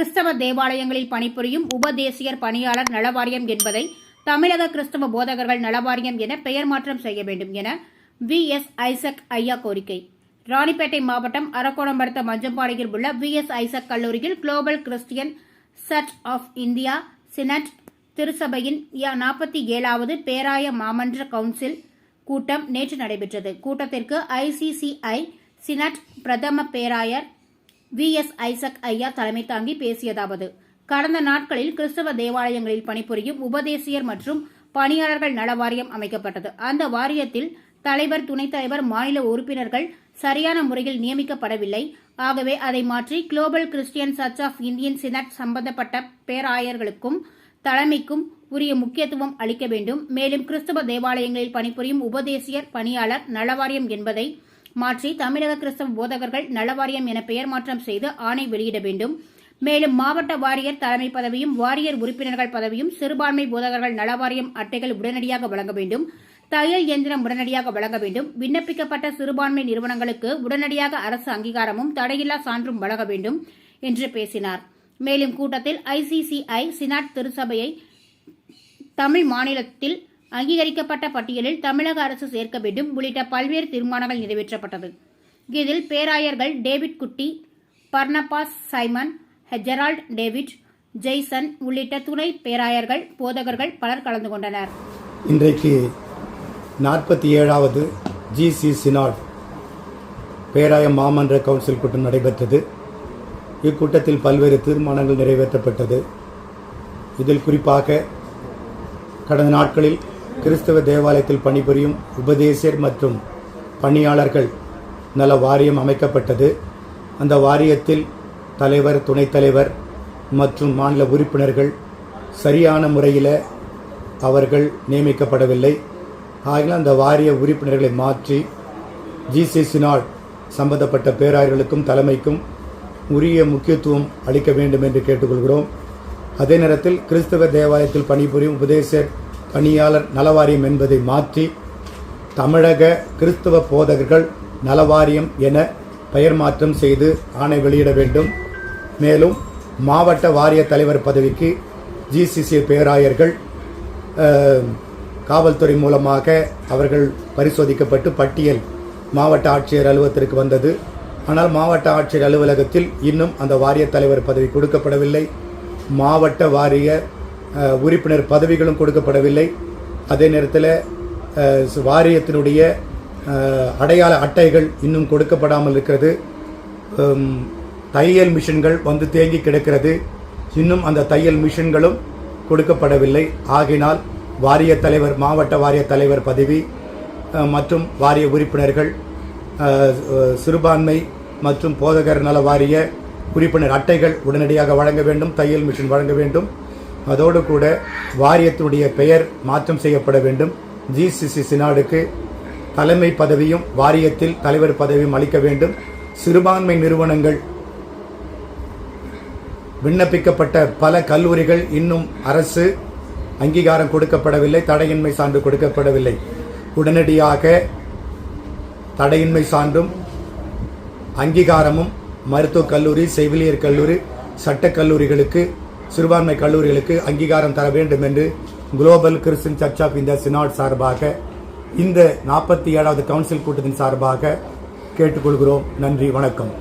கிறிஸ்தவ தேவாலயங்களில் பணிபுரியும் உபதேசியர் பணியாளர் நலவாரியம் என்பதை தமிழக கிறிஸ்தவ போதகர்கள் நலவாரியம் என பெயர் மாற்றம் செய்ய வேண்டும் என வி எஸ் ஐசக் ஐயா கோரிக்கை. ராணிப்பேட்டை மாவட்டம் அரக்கோணம் அடுத்த மஞ்சம்பாடியில் உள்ள வி எஸ் ஐசக் கல்லூரியில் global christian church of India synod திருசபையின் நாற்பத்தி ஏழாவது பேராய மாமன்ற கவுன்சில் கூட்டம் நேற்று நடைபெற்றது. கூட்டத்திற்கு ஐசிசிஐ சினட் பிரதம பேராயர் வி. எஸ். ஐசக் ஐயா தலைமை தாங்கி பேசியதாவது. கடந்த நாட்களில் கிறிஸ்தவ தேவாலயங்களில் பணிபுரியும் உபதேசியர் மற்றும் பணியாளர்கள் நல வாரியம் அமைக்கப்பட்டது. அந்த வாரியத்தில் தலைவர் துணைத் தலைவர் மாநில உறுப்பினர்கள் சரியான முறையில் நியமிக்கப்படவில்லை. ஆகவே அதை மாற்றி global christian church of Indian synod சம்பந்தப்பட்ட பேராயர்களுக்கும் தலைமைக்கும் உரிய முக்கியத்துவம் அளிக்க வேண்டும். மேலும் கிறிஸ்தவ தேவாலயங்களில் பணிபுரியும் உபதேசியர் பணியாளர் நலவாரியம் என்பதை மாற்றி தமிழக கிறிஸ்தவ போதகர்கள் நலவாரியம் என பெயர் மாற்றம் செய்து ஆணை வெளியிட வேண்டும். மேலும் மாவட்ட வாரியர் தலைமை பதவியும் வாரியர் உறுப்பினர்கள் பதவியும் சிறுபான்மை போதகர்கள் நலவாரியம் அட்டைகள் உடனடியாக வழங்க வேண்டும். தையல் இயந்திரம் உடனடியாக வழங்க வேண்டும். விண்ணப்பிக்கப்பட்ட சிறுபான்மை நிறுவனங்களுக்கு உடனடியாக அரசு அங்கீகாரமும் தடையில்லா சான்றும் வழங்க வேண்டும் என்று பேசினார். மேலும் கூட்டத்தில் ஐசிசிஐ சினாட் திருச்சபையை தமிழ் மாநிலத்தில் அங்கீகரிக்கப்பட்ட பட்டியலில் தமிழக அரசு சேர்க்க வேண்டும் உள்ளிட்ட பல்வேறு தீர்மானங்கள் நிறைவேற்றப்பட்டது. இதில் பேராயர்கள் டேவிட் குட்டி பர்னபாஸ் சைமன் ஹெஜரால்ட் டேவிட் ஜெய்சன் உள்ளிட்ட துணை பேராயர்கள் போதகர்கள் பலர் கலந்து கொண்டனர். இன்றைக்கு நாற்பத்தி ஏழாவது ஜிசி சினாட் பேராய மாமன்ற கவுன்சில் கூட்டம் நடைபெற்றது. இக்கூட்டத்தில் பல்வேறு தீர்மானங்கள் நிறைவேற்றப்பட்டது. இதில் குறிப்பாக கடந்த நாட்களில் கிறிஸ்தவ தேவாலயத்தில் பணிபுரியும் உபதேசியர் மற்றும் பணியாளர்கள் நல வாரியம் அமைக்கப்பட்டது. அந்த வாரியத்தில் தலைவர் துணைத் தலைவர் மற்றும் மாநில உறுப்பினர்கள் சரியான முறையில் அவர்கள் நியமிக்கப்படவில்லை. ஆகினால் அந்த வாரிய உறுப்பினர்களை மாற்றி ஜிசிசி நாள் சம்பந்தப்பட்ட பேராயர்களுக்கும் தலைமைக்கும் உரிய முக்கியத்துவம் அளிக்க வேண்டும் என்று கேட்டுக்கொள்கிறோம். அதே நேரத்தில் கிறிஸ்தவ தேவாலயத்தில் பணிபுரியும் உபதேசர் பணியாளர் நலவாரியம் என்பதை மாற்றி தமிழக கிறிஸ்தவ போதகர்கள் நலவாரியம் என பெயர் மாற்றம் செய்து ஆணை வெளியிட வேண்டும். மேலும் மாவட்ட வாரிய தலைவர் பதவிக்கு ஜிசிசி பேராயர்கள் காவல்துறை மூலமாக அவர்கள் பரிசோதிக்கப்பட்டு பட்டியல் மாவட்ட ஆட்சியர் அலுவலகத்திற்கு வந்தது. ஆனால் மாவட்ட ஆட்சியர் அலுவலகத்தில் இன்னும் அந்த வாரிய தலைவர் பதவி கொடுக்கப்படவில்லை. மாவட்ட வாரிய உறுப்பினர் பதவிகளும் கொடுக்கப்படவில்லை. அதே நேரத்தில் வாரியத்தினுடைய அடையாள அட்டைகள் இன்னும் கொடுக்கப்படாமல் இருக்கிறது. தையல் மிஷின்கள் வந்து தேங்கி கிடக்கிறது. இன்னும் அந்த தையல் மிஷின்களும் கொடுக்கப்படவில்லை. ஆகினால் வாரிய தலைவர் மாவட்ட வாரிய தலைவர் பதவி மற்றும் வாரிய உறுப்பினர்கள் சிறுபான்மை மற்றும் போதகர் நல வாரிய உறுப்பினர் அட்டைகள் உடனடியாக வழங்க வேண்டும் தையல் மிஷின் வழங்க வேண்டும். அதோடு கூட வாரியத்தினுடைய பெயர் மாற்றம் செய்யப்பட வேண்டும். ஜிசிசி சினாடுக்கு தலைமை பதவியும் வாரியத்தில் தலைவர் பதவியும் அளிக்க வேண்டும். சிறுபான்மை நிறுவனங்கள் விண்ணப்பிக்கப்பட்ட பல கல்லூரிகள் இன்னும் அரசு அங்கீகாரம் கொடுக்கப்படவில்லை தடையின்மை சான்று கொடுக்கப்படவில்லை. உடனடியாக தடையின்மை சான்றும் அங்கீகாரமும் மருத்துவக் கல்லூரி செவிலியர் கல்லூரி சட்டக்கல்லூரிகளுக்கு சிறுபான்மை கல்லூரிகளுக்கு அங்கீகாரம் தர வேண்டும் என்று global christian church of India synod சார்பாக இந்த நாற்பத்தி ஏழாவது கவுன்சில் கூட்டத்தின் சார்பாக கேட்டுக்கொள்கிறோம். நன்றி வணக்கம்.